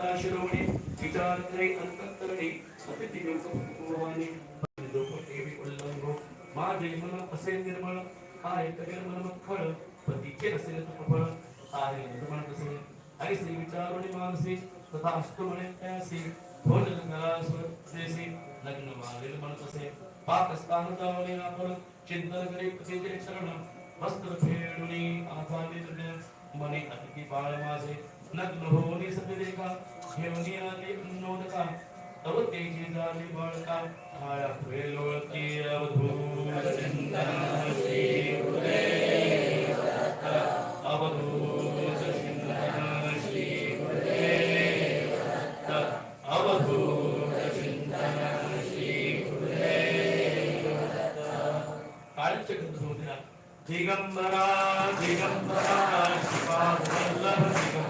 शिरोमणि विचारत्रै अंतकरणे अतिथिगण समूहवाने दोप देवी उल्लंघो मा जयमन असे निर्मळ काय तगर्मन खळ पतीचे असे तुपळ काय निर्मळ तसे हरि श्री विचारुणी मानसे तथा अष्टमणे त्यासी भोज लग्नासुर देसी लग्न मा निर्मळ तसे पाकस्तान जावले आपण चिंतन करी पतीचे शरण वस्त्र फेडुनी आभाने तुझे मने अतिथि बाळ माझे ನಗ್ನಹೋನಿ ಸದರೇಕ ಯವನಿಯಾಲಿ ಉನ್ನೋದಕ तब तेज़ी आया हुए अवधूत श्री अवधूत श्री अवधूत श्री दिगंबरा दिगंबरा, शिवा, वल्लभ, दिगंबरा।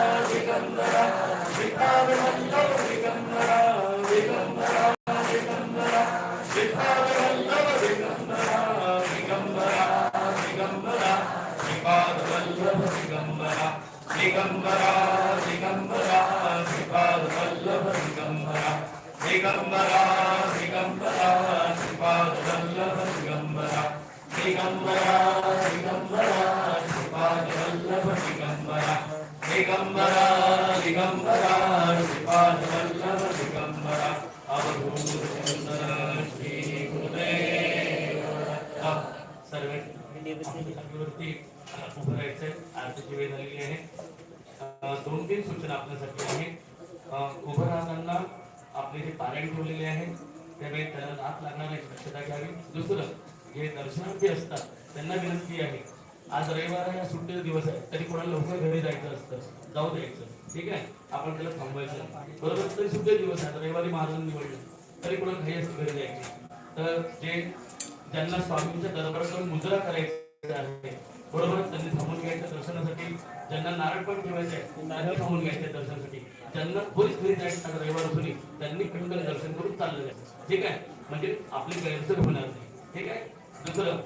सर्व आरतीची वेळ झालेली आहे दोन तीन सूचना आपल्यासाठी आहे उभं आपले जे पारायण ठेवलेले आहे. त्यावेळी त्याला हात लागणार आहे स्वच्छता घ्यावी. दुसरं जे दर्शनार्थी असतात त्यांना विनंती आहे आज रविवार आहे हा सुट्टीचा दिवस आहे तरी कोणाला लवकर घरी जायचं असतं जाऊ द्यायचं. ठीक आहे? आपण त्याला थांबवायचं. बरोबर? तरी सुट्टे दिवस आहे रविवारी महाराजांनी निवडलं तरी कोणाला घरी असतं घरी जायचं. तर जे ज्यांना स्वामींच्या दरबाराकडून मुद्रा करायचं आहे बरोबर? त्यांनी थांबून घ्यायचं दर्शनासाठी. ज्यांना नारळ पण ठेवायचं आहे त्यांनी खाऊन घ्यायचं दर्शनासाठी. ज्यांना पोलीस घरी जायचं आहे रविवार असूनही त्यांनी पटकन दर्शन करून चाललेलं आहे. ठीक आहे? म्हणजे आपली गैरसोय होणार नाही. ठीक आहे? दुसरं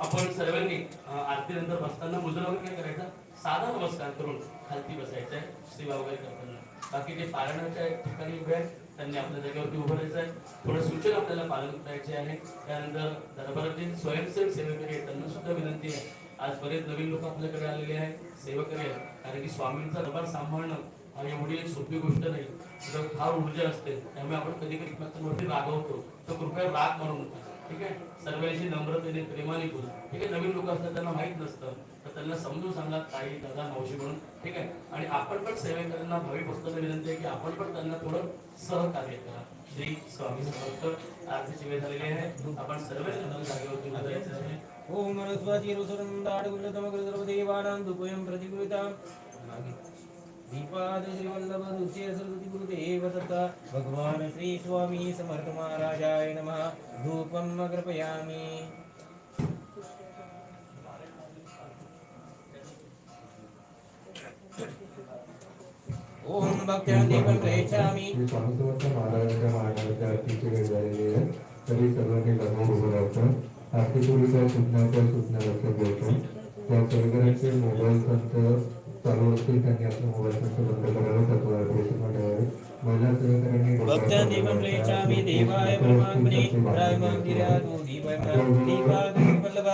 आपण सर्वांनी आरतीनंतर बसताना मुद्रा वगैरे काय करायचा? साधा नमस्कार करून खालती बसायचं आहे सेवा वगैरे करताना. बाकी जे पालनाच्या ठिकाणी उभे आहेत त्यांनी आपल्या जागेवरती उभं राहायचं आहे. थोडं सूचना आपल्याला पालन करायचे आहे. त्यानंतर दरबारातील स्वयंसेवक सेवेकरी आहेत त्यांना सुद्धा विनंती आहे. आज बरेच नवीन लोक आपल्याकडे आलेले आहेत सेवकरी आहेत. कारण की स्वामींचा दरबार सांभाळणं हा एवढी एक सोपी गोष्ट नाही. तर फार ऊर्जा असते त्यामुळे आपण कधी कधी एकमेकांवरती रागवतो तर कृपया राग मारू नका ठीक आहे? सर्वांशी नम्रतेने प्रेमाने बोल. ठीक आहे? नवीन लोक असतात त्यांना माहीत नसतं. तर त्यांना समजून सांगा ताई दादा मावशी म्हणून. ठीक आहे? आणि आपण पण सेवेकरांना भाविक असताना विनंती आहे की आपण पण त्यांना थोडं सहकार्य करा. श्री स्वामी समर्थ आरतीची वेळ झालेली आहे. आपण सर्व जागेवरती ओम मनस्वाची रुसुरं दाडगुल्लतमकृतदेवानां दुपयं प्रतिगृहीतां दीपाद श्रीवल्लभ दुष्य सरस्वती गुरुदेव दत्त भगवान श्री स्वामी समर्थ महाराजाय नमः। धूपम् अग्रपयामि ओम भक्तिरंदीपं प्रयच्छामि। मी पावसावरच्या महाराजांच्या महाराजांच्या आरतीची वेळ झालेली आहे तरी सर्वांनी लग्न उभं राहतं आरती पूर्वीच्या सूचनाच्या सूचना लक्षात घ्यायचं त्या सगळ्यांचे मोबाईल संच चालू असतील त्यांनी आपला मोबाईल संच बंद करावा त्याचं व्हायब्रेशन वाढवावे महिला सहकाऱ्यांनी भक्तिरंदीपं प्रयच्छामि। देवाय परमात्मने प्रायमागिरातो दीपाय प्राप्तिपाद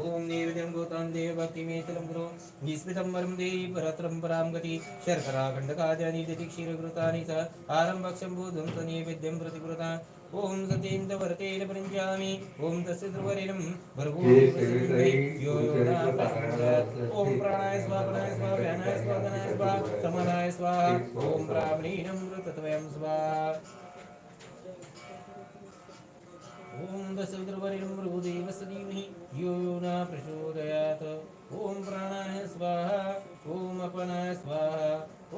ఓం దేవిదం గోతాం దేవ భక్తి మేచలం గురు నిస్మితం వరం దేవి పరత్రం పరాం గతి శర్కరాఖండకాజాని గతి క్షీరకృతాని స ఆరంభక్షం బోధం స నైవేద్యం ప్రతికృత ఓం సతీంద వరతేన పరించామి ఓం తస్య ధ్రువరిణం ఓం ప్రాణాయ స్వాపనాయ స్వా వ్యానాయ స్వాదనాయ సమనాయ స్వా ఓం బ్రాహ్మణీనం మృతత్వయం స్వా ॐ दशद्रवरेणं भृगुदेवस्य धीमहि यो यो न प्रचोदयात् ॐ प्राणाय स्वाहा ॐ अपनाय स्वाहा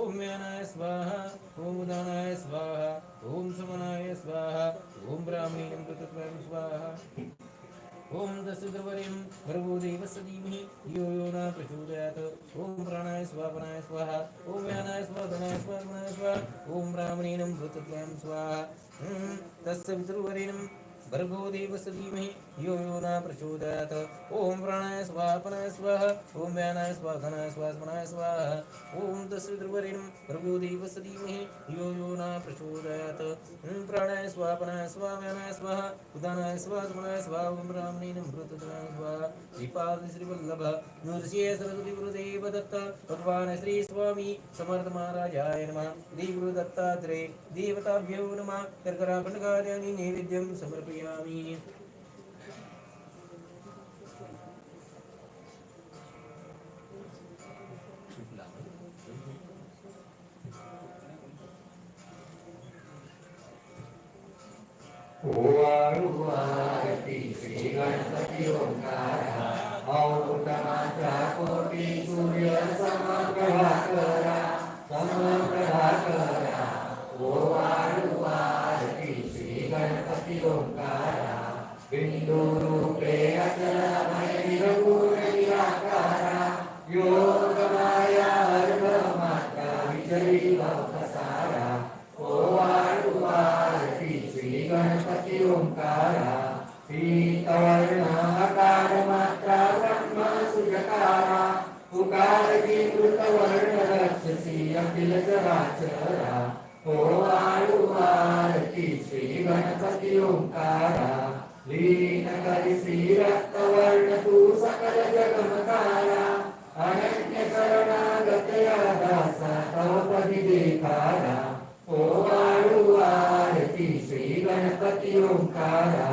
ॐ व्यानाय स्वाहा ॐ उदानाय स्वाहा ॐ समनाय स्वाहा ॐ ब्राह्मणीनं कृतत्वं स्वाहा ॐ दशद्रवरेणं भर्गोदेवस्य यो यो न प्रचोदयात् ॐ प्राणाय स्वापनाय स्वाहा ॐ व्यानाय स्वाधनाय स्वापनाय स्वाहा ॐ ब्राह्मणेनं भूतत्वं स्वाहा तस्य पितृवरेणं भर्गो देवस्य यो यो न प्रचोदयात्। ॐ प्राणाय स्वापनाय स्वाहा। ॐ व्यानाय स्वाधनाय स्वास्मनाय स्वाहा। ॐ तस्य पितृवरेणं भर्गो देवस्य धीमहि। यो यो न प्रचोदयात्। ॐ प्राणाय स्वापनाय स्वाहा, व्यानाय स्वाहा। उदानाय स्वाहा स्मनाय स्वाहा। ॐ ब्राह्मणेनं भृतत्वं स्वाहा। श्रीपाद श्रीवल्लभ नृसिंह सरस्वती गुरुदेव दत्त। भगवान् श्री स्वामी समर्थ महाराजाय नमः। श्री गुरु दत्तात्रेय देवताभ्यो नमः। कर्कराखण्डकार्याणि नैवेद्यं समर्पयामि। หูวารุวติสีกันสติโอกาเอาอุตมาโคติสุเรีสมมระหะเกระสัมมาระหะเกระโอา श्री गणपती ओंकारा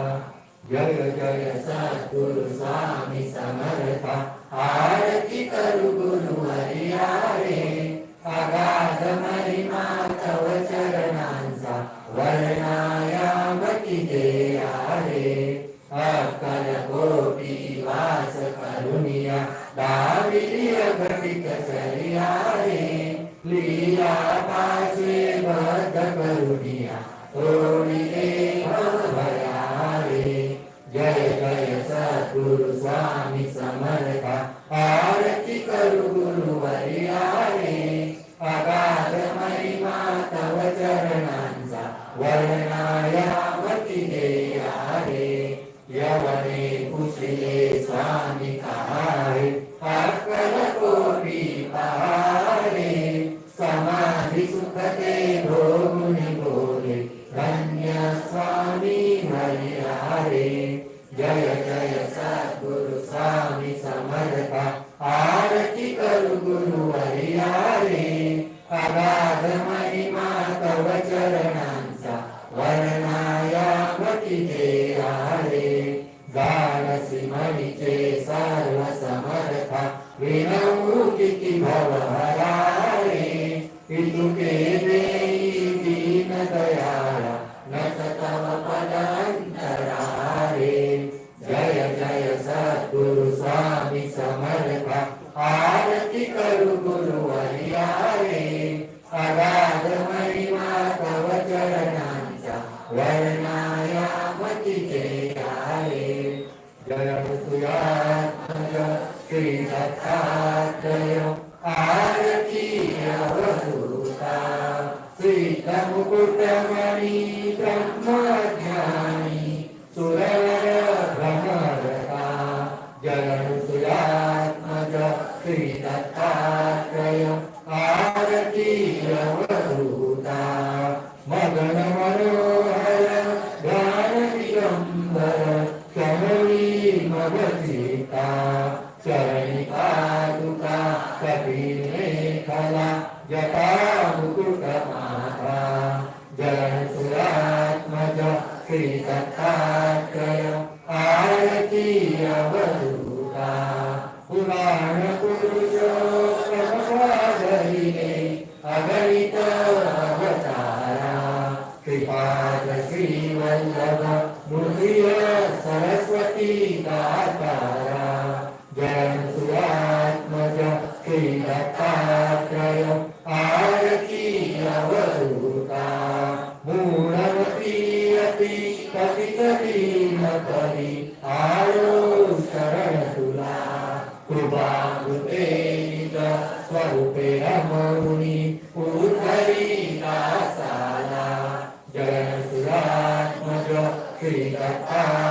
जय जय सद्गुरु स्वामी समर्था। आरती करू गुरु हरियारे। अगाध महिमा तव चरणांचा वर्णायामती रे वास करुणिया लीला पाशे बद्ध करुणिया चरणांचा वर्णायामती रे यवने समाधी सुखते भोगुनि बोले आरती करू श्रीकथात्रय आरतीयव Sita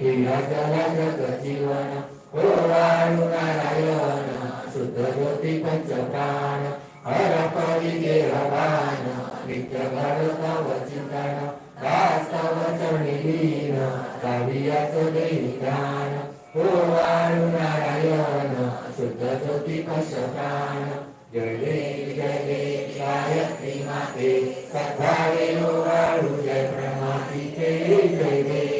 श्रीवान ओवाणु नारायण शुद्धज्योती पंचप्राण हर पविगे हवान मित्र भारता वचितान वास्तव चरणीन काव्याचं दैनिकान ओवाणु नारायण शुद्धज्योती पंचप्राण जय देवी जय देवी गायत्री माते सद्भावे ओवाणु जय प्रमाती जय देवी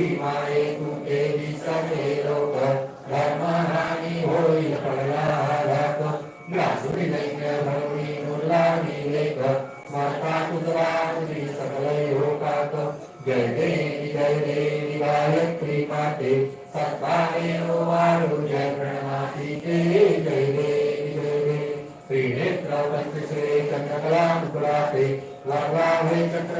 विमारे कुटे सर्वे लोक धर्महानि होइ प्रयाहरक ग्रासुविलैक भरणी मुल्लानि लेक स्मर्ता कुतरानि सकलैहोकाक जय देवि जय देवि गायत्री पाते सर्वारे वारु जय प्रणमाति ते जय देवि जय देवि त्रिनेत्र पंचश्रे चंद्रकला नुपुराते वर्वाहे चक्र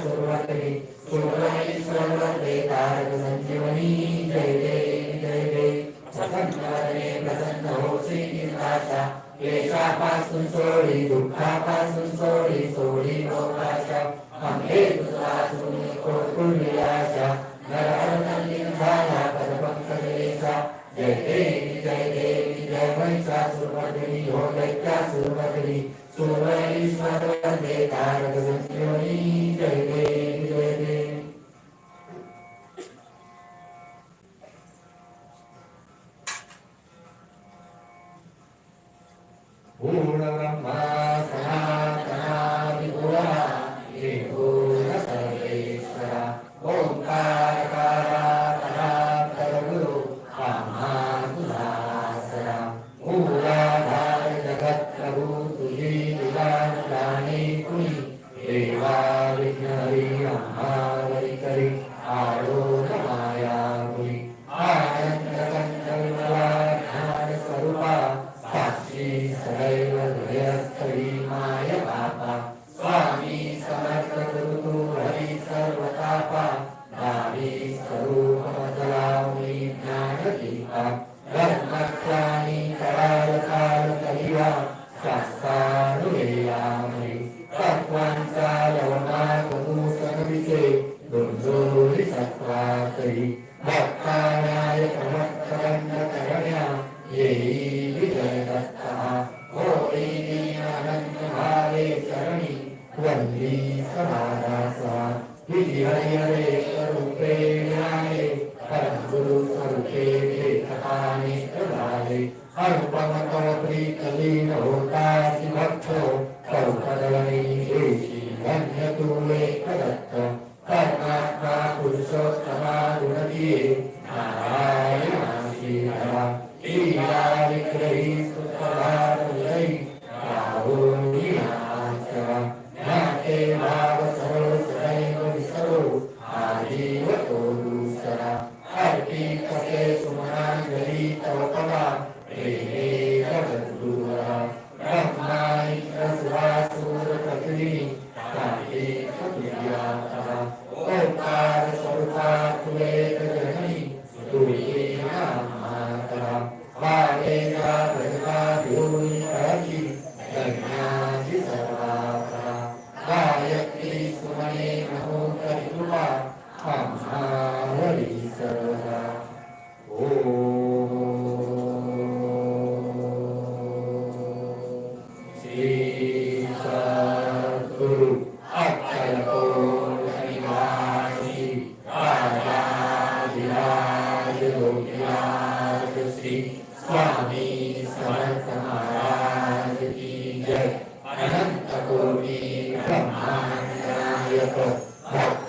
सुरवते सुरवै सर्वते तारकसञ्जीवनी जय जय जय जय। प्रसन्नवदने प्रसन्न हो श्रीनिवासा। क्लेशापासून सोडी, दुःखापासून सोडी सोडी लोकाचा अंबे तुझा सुनी कोकुल विलास มิสหาราสาพิจิหริ Gracias.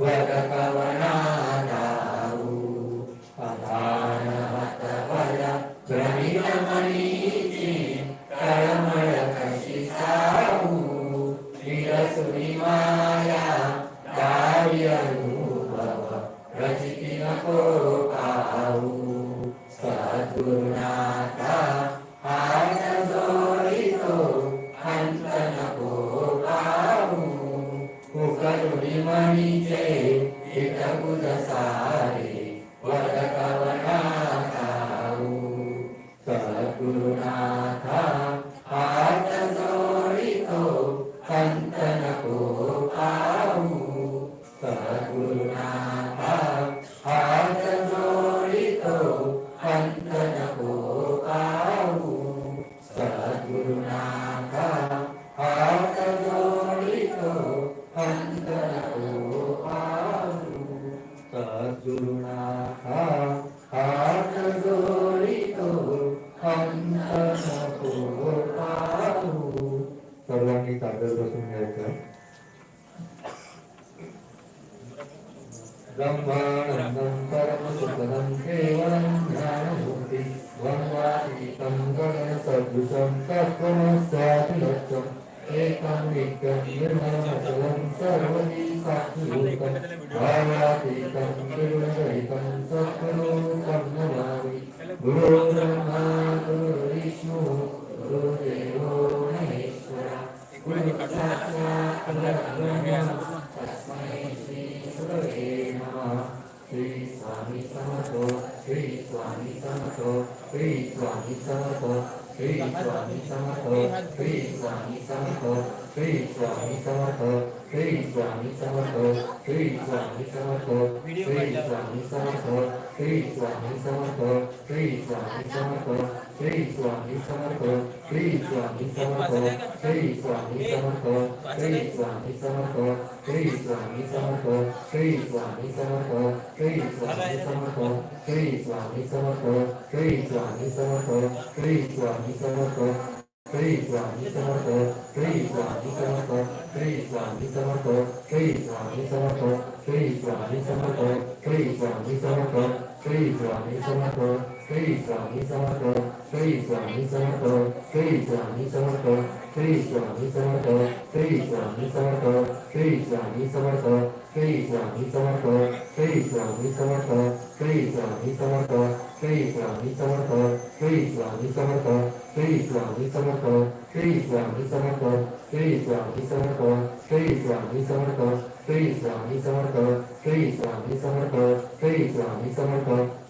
เวะตะกะวา Please, Swami 水さみさまと水さみさまと水さみさまと水さみさまと水さみさまと水さみさまと水さみさまと水さみさまと水さみさまと水さみさまと水さみさまと水さみさまと水さみさまと水さみさまと水さみさまと รีสานิสวัตโตรีสานิสวัตโตรีสานิสวัตโตรีสานิสวัตโตรีสานิสวัตโตรีสานิสวัตโตรีสานิสวัตโตรีสานิสวัตโต スイち水素ミソと水素ミソと水素ミソと水素ミソと水素スソと水素ミソと水素イソと水素ミソと水素ミソと水素ミソと水素ミソイ水素ミソと水素ミソと水素ミソと水素ミソと水素ミソと水素サソと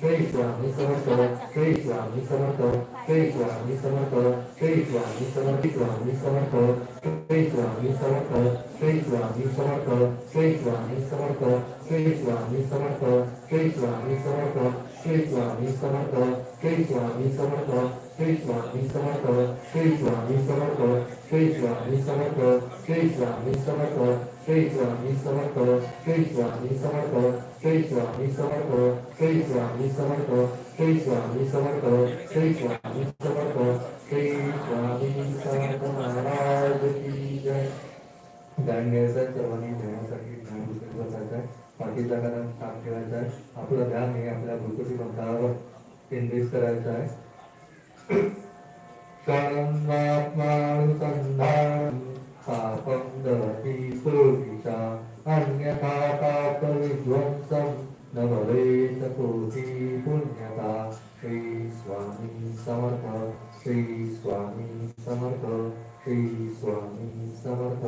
水は水のと、水は水のと、水は水のと、水は水の水は水のと、水は水のと、水は水のと、水は水のと、水は水のと、水は水のと、水は水のと、水は水のと、水は水のと、水は水のと、水は水のと、水は水のと、श्री आहे. आहे ध्यान हे मंत्रावर केंद्रित करायचं आहे पापं दहति अन्यथा पापविध्वंसं न भवेत् कोटि पुण्यता। श्रीस्वामी समर्थ श्री स्वामी समर्थ श्रीस्वामी समर्थ